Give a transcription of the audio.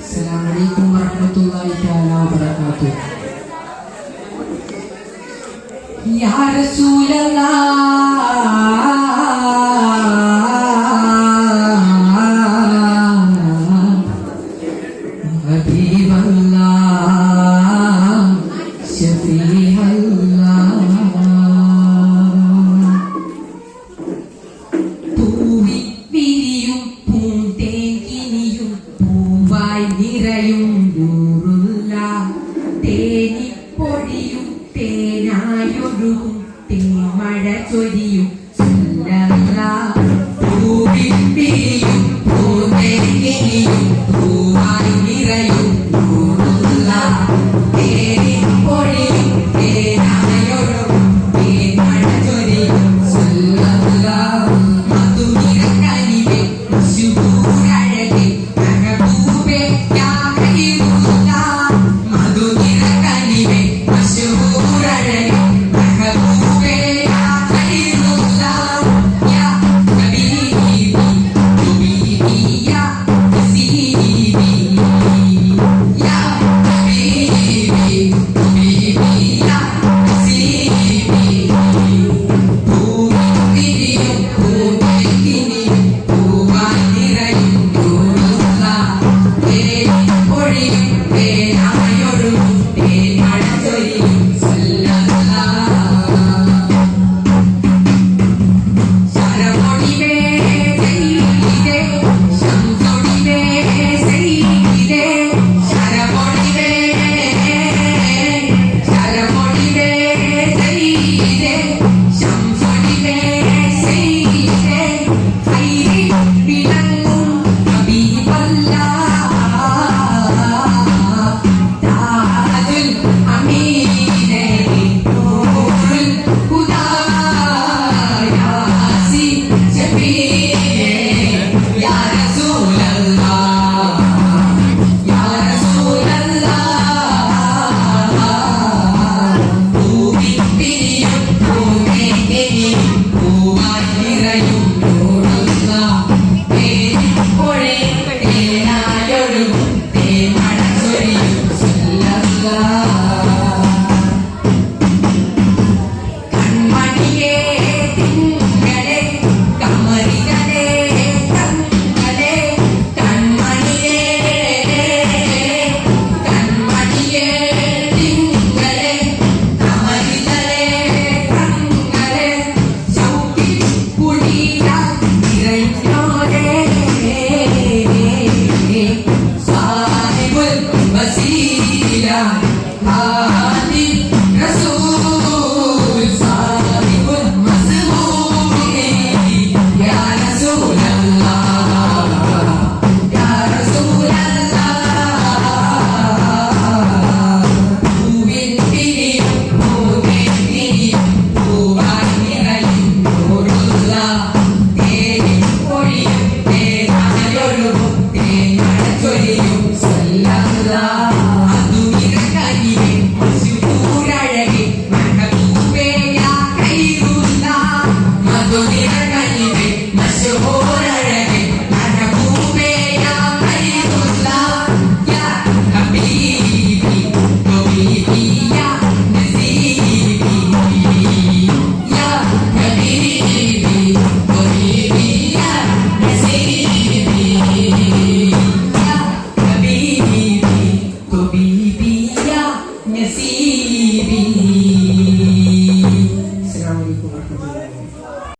السلام عليكم ورحمة الله تعالى وبركاته يا رسول الله പൂവായി തേനി തേനിപ്പൊടിയും തേനായൊഴുകും തേമഴ ചൊരിയും പൂവിപ്പി